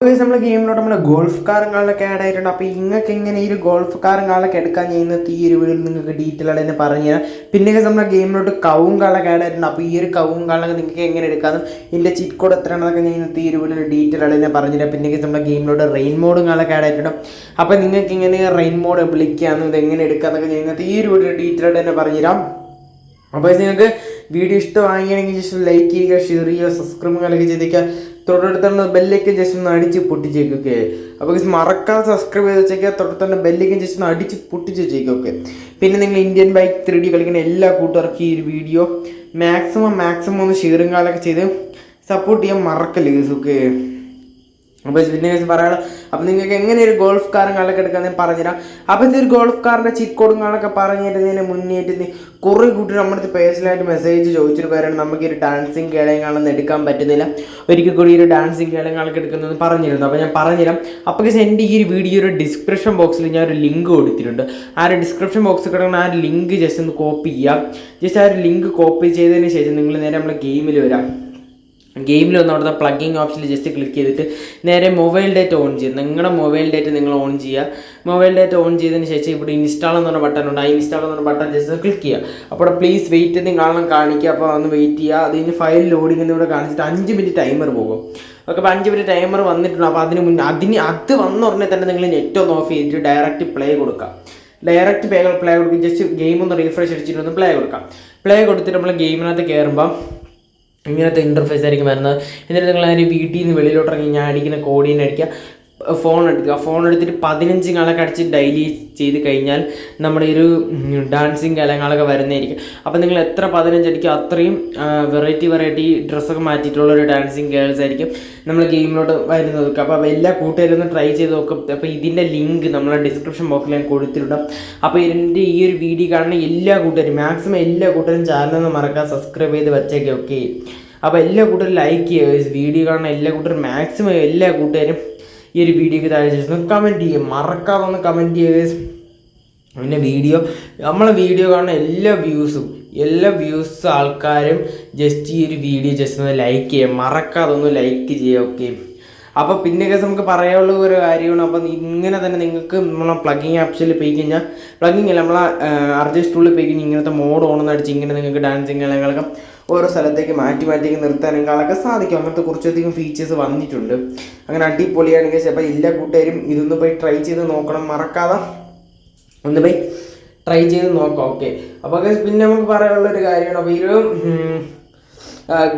നമ്മൾ ഗെയിമിലോട്ട് നമ്മൾ ഗോൾഫ് കാറും ആഡ് ആയിട്ടുണ്ട് അപ്പോൾ നിങ്ങൾക്ക് എങ്ങനെ ഈ ഒരു ഗോൾഫ് കാറും കാറിലൊക്കെ എടുക്കാൻ ചെയ്യുന്നത് ഈ ഒരു വീഡിയോയിൽ നിങ്ങൾക്ക് ഡീറ്റെയിൽ ആയിട്ട് തന്നെ പറഞ്ഞു തരാം. പിന്നെ നമ്മുടെ ഗെയിമിലോട്ട് കവും കാളൊക്കെ ആഡ് ആയിട്ടുണ്ട് അപ്പോൾ ഈ ഒരു കവും കാളൊക്കെ നിങ്ങൾക്ക് എങ്ങനെ എടുക്കാനും ഇതിന്റെ ചിറ്റ് കോഡ് എത്രയാണെന്നൊക്കെ ഇന്നത്തെ ഈ ഒരു വീഡിയോയിൽ ഡീറ്റെയിൽ ആയിട്ട് തന്നെ പറഞ്ഞു തരാം. പിന്നെ നമ്മുടെ ഗെയിമിലോട്ട് റെയിൻ മോഡും കാളൊക്കെ ആഡ് ആയിട്ടുണ്ട് അപ്പോൾ നിങ്ങൾക്ക് ഇങ്ങനെ റെയിൻ മോഡ് വിളിക്കാമെന്നും ഇത് എങ്ങനെ എടുക്കാമെന്നൊക്കെ ഇന്നത്തെ ഈ ഒരു വീഡിയോ ഡീറ്റെയിൽ ആയിട്ട് തന്നെ പറഞ്ഞു തരാം. അപ്പോൾ നിങ്ങൾക്ക് വീഡിയോ ഇഷ്ടമാണെങ്കിൽ ജസ്റ്റ് ലൈക്ക് ചെയ്യുക ഷെയർ ചെയ്യുക സബ്സ്ക്രൈബ് കാര്യമൊക്കെ ചെയ്തേക്കുക തൊട്ടടുത്തുള്ള ബെല്ലേക്ക് ജസ്റ്റ് ഒന്ന് അടിച്ച് പൊട്ടിച്ചേക്കൊക്കെ. അപ്പോൾ മറക്കാതെ സബ്സ്ക്രൈബ് ചെയ്ത് വെച്ചേക്കുക തൊട്ടടുത്തുള്ള ബെല്ലേക്ക് ജസ്റ്റ് ഒന്ന് അടിച്ച് പൊട്ടിച്ച് വെച്ചേക്കൊക്കെ പിന്നെ നിങ്ങൾ ഇന്ത്യൻ ബൈക്ക് ത്രീ ഡി കളിക്കുന്ന എല്ലാ കൂട്ടുകാർക്കും ഈ ഒരു വീഡിയോ. മാക്സിമം മാക്സിമം ഒന്ന് ഷെയറും കാലൊക്കെ ചെയ്ത് സപ്പോർട്ട് ചെയ്യാൻ മറക്കല്ലേ ഓക്കെ അപ്പോൾ പിന്നെ പറയാനുള്ളത് അപ്പോൾ നിങ്ങൾക്ക് എങ്ങനെ ഒരു ഗോൾഫ് കാറും കാലൊക്കെ എടുക്കാൻ ഞാൻ പറഞ്ഞുതരാം. അപ്പോൾ ഒരു ഗോൾഫ് കാറിന്റെ ചിറ്റ് കോഡും കാണൊക്കെ പറഞ്ഞിരുന്നതിന് മുന്നേറ്റ് കുറേ കൂട്ടി നമ്മുടെ പേഴ്സണലായിട്ട് മെസ്സേജ് ചോദിച്ചിട്ട് പേരാണ് നമുക്ക് ഒരു ഡാൻസിങ് കേളയും കാണുന്ന എടുക്കാൻ പറ്റുന്നില്ല. ഒരിക്കൽ കൂടി ഒരു ഡാൻസിങ് കേളയും കാണൊക്കെ എടുക്കുന്നത് പറഞ്ഞിരുന്നു. അപ്പോൾ ഞാൻ പറഞ്ഞുതരാം. അപ്പോൾ എന്റെ ഈ ഒരു വീഡിയോ ഒരു ഡിസ്ക്രിപ്ഷൻ ബോക്സിൽ ഞാൻ ഒരു ലിങ്ക് കൊടുത്തിട്ടുണ്ട്. ആ ഒരു ഡിസ്ക്രിപ്ഷൻ ബോക്സിൽ കിടക്കുന്ന ആ ഒരു ലിങ്ക് ജസ്റ്റ് ഒന്ന് കോപ്പി ചെയ്യാം. ജസ്റ്റ് ആ ഒരു ലിങ്ക് കോപ്പി ചെയ്തതിന് ശേഷം നിങ്ങൾ നേരെ നമ്മുടെ ഗെയിമിൽ വരാം. ഗെയിമിൽ വന്ന അവിടുത്തെ പ്ലഗിങ് ഓപ്ഷനിൽ ജസ്റ്റ് ക്ലിക്ക് ചെയ്തിട്ട് നേരെ മൊബൈൽ ഡേറ്റ ഓൺ ചെയ്യുക. നിങ്ങളുടെ മൊബൈൽ ഡേറ്റ നിങ്ങൾ ഓൺ ചെയ്യുക. മൊബൈൽ ഡേറ്റ ഓൺ ചെയ്തതിന് ശേഷം ഇവിടെ ഇൻസ്റ്റാൾ എന്ന് പറഞ്ഞ ബട്ടൺ ഉണ്ട്. ആ ഇൻസ്റ്റാൾ എന്ന് പറഞ്ഞ ബട്ടൺ ജസ്റ്റ് ക്ലിക്ക് ചെയ്യുക. അപ്പോൾ പ്ലീസ് വെയിറ്റ് എന്ന് കാണാൻ കാണിക്കുക. അപ്പോൾ ഒന്ന് വെയിറ്റ് ചെയ്യുക. അതിന് ഫയൽ ലോഡിംഗ് എന്ന് ഇവിടെ കാണിച്ചിട്ട് അഞ്ച് മിനിറ്റ് ടൈമർ പോകും. ഓക്കെ അപ്പോൾ അഞ്ച് മിനിറ്റ് ടൈമർ വന്നിട്ടുണ്ട്. അപ്പോൾ അതിന് മുന്നേ അതിന് അത് വന്ന ഉടനെ തന്നെ നിങ്ങൾ നെറ്റ് ഒന്ന് ഓഫ് ചെയ്തിട്ട് ഡയറക്റ്റ് പ്ലേ കൊടുക്കുക. ഡയറക്റ്റ് പ്ലേ പ്ലേ കൊടുക്കുക. ജസ്റ്റ് ഗെയിം ഒന്ന് റീഫ്രഷ് അടിച്ചിട്ട് ഒന്ന് പ്ലേ കൊടുക്കാം പ്ലേ കൊടുത്തിട്ട് നമ്മൾ ഗെയിമിനകത്ത് കയറുമ്പോൾ ഇങ്ങനത്തെ ഇന്റർഫേസ് ആയിരിക്കും വരുന്നത്. എന്നിട്ട് നിങ്ങൾ അതിന് വീട്ടിൽ നിന്ന് വെളിയിലോട്ട് ഇറങ്ങി ഞാൻ അടിക്കുന്ന കോഡിന് അടിക്കുക. ഫോൺ എടുക്കുക. ഫോൺ എടുത്തിട്ട് പതിനഞ്ച് കാലൊക്കെ അടിച്ച് ഡെയിലി ചെയ്ത് കഴിഞ്ഞാൽ നമ്മുടെ ഒരു ഡാൻസിങ് കാലങ്ങളൊക്കെ വരുന്നതായിരിക്കും. അപ്പോൾ നിങ്ങൾ എത്ര പതിനഞ്ച് അടിക്കുക അത്രയും വെറൈറ്റി വെറൈറ്റി ഡ്രസ്സൊക്കെ മാറ്റിയിട്ടുള്ള ഒരു ഡാൻസിങ് ഗേൾസ് ആയിരിക്കും നമ്മൾ ഗെയിമിലോട്ട് വരുന്നത്. അപ്പോൾ എല്ലാ കൂട്ടുകാരും ഒന്ന് ട്രൈ ചെയ്ത് നോക്കും. അപ്പോൾ ഇതിന്റെ ലിങ്ക് നമ്മളെ ഡിസ്ക്രിപ്ഷൻ ബോക്സിൽ ഞാൻ കൊടുത്തിട്ടുണ്ട് അപ്പോൾ ഇതിന്റെ ഈ ഒരു വീഡിയോ കാണുന്ന എല്ലാ കൂട്ടുകാരും മാക്സിമം എല്ലാ കൂട്ടുകാരും ചാനലൊന്നും മറക്കാൻ സബ്സ്ക്രൈബ് ചെയ്ത് വെച്ചേക്കെ ഓക്കെ അപ്പോൾ എല്ലാ കൂട്ടരും ലൈക്ക് ചെയ്യുക. വീഡിയോ കാണുന്ന എല്ലാ കൂട്ടരും മാക്സിമം എല്ലാ കൂട്ടുകാരും ഈ ഒരു വീഡിയോക്ക് താഴെ ചേർന്ന് കമന്റ് ചെയ്യുക. മറക്കാതെ ഒന്ന് കമന്റ് ചെയ്യുക പിന്നെ വീഡിയോ നമ്മളെ വീഡിയോ കാണുന്ന എല്ലാ വ്യൂസും എല്ലാ വ്യൂസ് ആൾക്കാരും ജസ്റ്റ് ഈ ഒരു വീഡിയോ ജസ്റ്റ് ഒന്ന് ലൈക്ക് ചെയ്യുക. മറക്കാതെ ഒന്ന് ലൈക്ക് ചെയ്യുക ഓക്കെ അപ്പോൾ പിന്നെ കേസ് നമുക്ക് പറയാനുള്ള ഒരു കാര്യമാണ്. അപ്പം ഇങ്ങനെ തന്നെ നിങ്ങൾക്ക് നമ്മളെ പ്ലഗിങ് ആപ്സിൽ പോയി കഴിഞ്ഞാൽ പ്ലഗിങ് അല്ല നമ്മളെ അർജസ്റ്റ് ടൂളിൽ പോയി കഴിഞ്ഞാൽ ഇങ്ങനത്തെ മോഡ് ഓണെന്ന് അടിച്ച് ഇങ്ങനെ നിങ്ങൾക്ക് ഡാൻസിങ് കാര്യങ്ങളൊക്കെ ഓരോ സ്ഥലത്തേക്ക് മാറ്റി മാറ്റി കാണാനൊക്കെ സാധിക്കും. അങ്ങനത്തെ കുറച്ചധികം ഫീച്ചേഴ്സ് വന്നിട്ടുണ്ട്. അങ്ങനെ അടിപൊളിയാണെങ്കിൽ ചിലപ്പോൾ എല്ലാ കൂട്ടുകാരും ഇതൊന്ന് പോയി ട്രൈ ചെയ്ത് നോക്കണം. മറക്കാതെ ഒന്ന് പോയി ട്രൈ ചെയ്ത് നോക്കാം. ഓക്കെ അപ്പോൾ പിന്നെ നമുക്ക് പറയാനുള്ള ഒരു കാര്യമാണ്. അപ്പോൾ ഈ ഒരു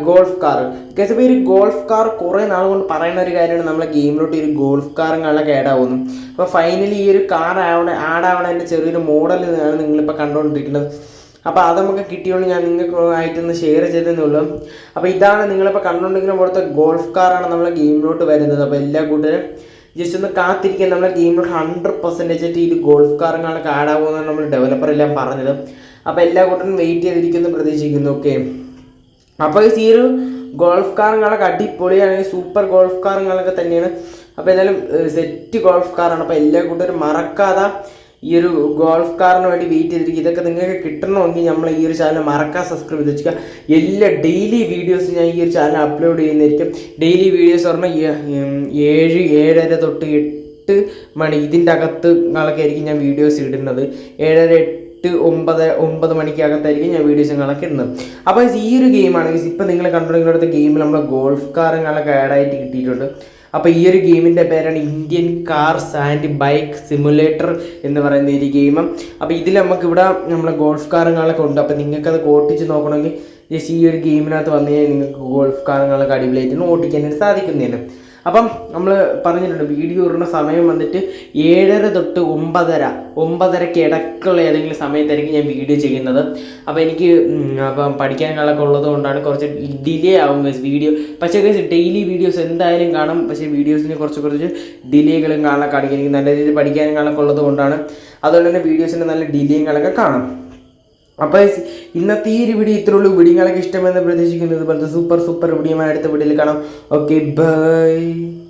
ഗോൾഫ് കാർ കേസ് ഇപ്പോൾ ഈ ഒരു ഗോൾഫ് കാർ കുറേ നാൾ കൊണ്ട് പറയുന്ന ഒരു കാര്യമാണ്. നമ്മളെ ഗെയിമിലോട്ട് ഈ ഒരു ഗോൾഫ് കാറും കാണാൻ ആഡ് ആവുന്നു. അപ്പോൾ ഫൈനലി ഈ ഒരു കാർ ആവണ ആഡ് ആവണതിന്റെ ചെറിയൊരു മോഡൽ ആണ് നിങ്ങളിപ്പോൾ കണ്ടുകൊണ്ടിരിക്കുന്നത്. അപ്പോൾ അത് നമുക്ക് കിട്ടിയോണ്ട് ഞാൻ നിങ്ങൾക്ക് ആയിട്ടൊന്ന് ഷെയർ ചെയ്തെന്നുള്ളൂ. അപ്പോൾ ഇതാണ് നിങ്ങളിപ്പോൾ കണ്ടുകൊണ്ടിരിക്കുന്ന പോലത്തെ ഗോൾഫ് കാറാണ് നമ്മൾ ഗെയിമിലോട്ട് വരുന്നത്. അപ്പോൾ എല്ലാ കൂട്ടരും ജസ്റ്റ് ഒന്ന് കാത്തിരിക്കാൻ നമ്മൾ ഗെയിമിലോട്ട് ഹൺഡ്രഡ് പെർസെന്റേജ് ഈ ഗോൾഫ് കാറുകളൊക്കെ ആഡ് ആകുമെന്നാണ് നമ്മൾ ഡെവലപ്പർ എല്ലാം പറഞ്ഞത്. അപ്പോൾ എല്ലാ കൂട്ടരും വെയിറ്റ് ചെയ്തിരിക്കുന്നു പ്രതീക്ഷിക്കുന്നു. ഓക്കെ അപ്പോൾ ഈ ഒരു ഗോൾഫ് കാറുകളൊക്കെ അടിപൊളിയാണ് സൂപ്പർ ഗോൾഫ് കാറുകളൊക്കെ തന്നെയാണ്. അപ്പോൾ എന്തായാലും സെറ്റ് ഗോൾഫ് കാറാണ് അപ്പോൾ എല്ലാ കൂട്ടരും മറക്കാതെ ഈ ഒരു ഗോൾഫ് കാറിന് വേണ്ടി വെയിറ്റ് ചെയ്തിരിക്കുക ഇതൊക്കെ നിങ്ങൾക്ക് കിട്ടണമെങ്കിൽ നമ്മൾ ഈ ഒരു ചാനൽ മറക്കാൻ സബ്സ്ക്രൈബ് ചെയ്ത് വെക്കുക എല്ലാ ഡെയിലി വീഡിയോസ് ഞാൻ ഈ ഒരു ചാനൽ അപ്ലോഡ് ചെയ്യുന്നതായിരിക്കും. ഡെയിലി വീഡിയോസ് പറഞ്ഞാൽ ഏഴ് ഏഴര തൊട്ട് എട്ട് മണി ഇതിന്റെ അകത്ത് നാളൊക്കെ ആയിരിക്കും ഞാൻ വീഡിയോസ് ഇടുന്നത്. ഏഴര എട്ട് ഒമ്പത് ഒമ്പത് മണിക്കകത്തായിരിക്കും ഞാൻ വീഡിയോസ് നിങ്ങളൊക്കെ ഇടുന്നത്. അപ്പോൾ ഈ ഒരു ഗെയിമാണ് ഇപ്പം നിങ്ങൾ കണ്ടുകൊണ്ടിരിക്കുന്ന ഗെയിമിൽ നമ്മൾ ഗോൾഫ് കാറുകളൊക്കെ ആഡായിട്ട് കിട്ടിയിട്ടുണ്ട്. അപ്പോൾ ഈ ഒരു ഗെയിമിന്റെ പേരാണ് Indian cars and bike simulator എന്ന് പറയുന്ന ഒരു ഗെയിം. അപ്പോൾ ഇതിൽ നമുക്ക് ഇവിടെ നമ്മളെ ഗോൾഫ് കാറുകളൊക്കെ ഉണ്ട്. അപ്പോൾ നിങ്ങൾക്കത് ഓട്ടിച്ച് നോക്കണമെങ്കിൽ ജസ്റ്റ് ഈ ഒരു ഗെയിമിനകത്ത് വന്നു കഴിഞ്ഞാൽ നിങ്ങൾക്ക് ഗോൾഫ് കാറുകളൊക്കെ അടിപൊളിയായിട്ട് ഓട്ടിക്കാനായിട്ട് സാധിക്കുന്നതാണ് അപ്പം നമ്മൾ പറഞ്ഞിട്ടുണ്ട് വീഡിയോ ഇടുന്ന സമയം വന്നിട്ട് ഏഴര തൊട്ട് ഒമ്പതര ഒമ്പതരക്ക് ഇടയ്ക്കുള്ള ഏതെങ്കിലും സമയത്തായിരിക്കും ഞാൻ വീഡിയോ ചെയ്യുന്നത്. അപ്പോൾ എനിക്ക് അപ്പം പഠിക്കാനുള്ളതൊക്കെ ഉള്ളത് കൊണ്ടാണ് കുറച്ച് ഡിലേ ആവും വീഡിയോ പക്ഷേ ഡെയിലി വീഡിയോസ് എന്തായാലും കാണും. പക്ഷേ വീഡിയോസിന് കുറച്ച് കുറച്ച് ഡിലേകളും കാണാൻ കാണിക്കും എനിക്ക് നല്ല രീതിയിൽ പഠിക്കാനൊക്കെ ഉള്ളത് കൊണ്ടാണ് അതുകൊണ്ട് തന്നെ വീഡിയോസിന്റെ നല്ല ഡിലേകളൊക്കെ കാണും. അപ്പോൾ ഇന്നത്തെ ഈ ഒരു വീഡിയോ ഇത്രയുള്ളൂ വീഡിയോകളൊക്കെ ഇഷ്ടമെന്ന് പ്രതീക്ഷിക്കുന്നു ഇതുപോലത്തെ സൂപ്പർ സൂപ്പർ വീഡിയോ അടുത്ത വീഡിയോയിൽ കാണാം. Okay bye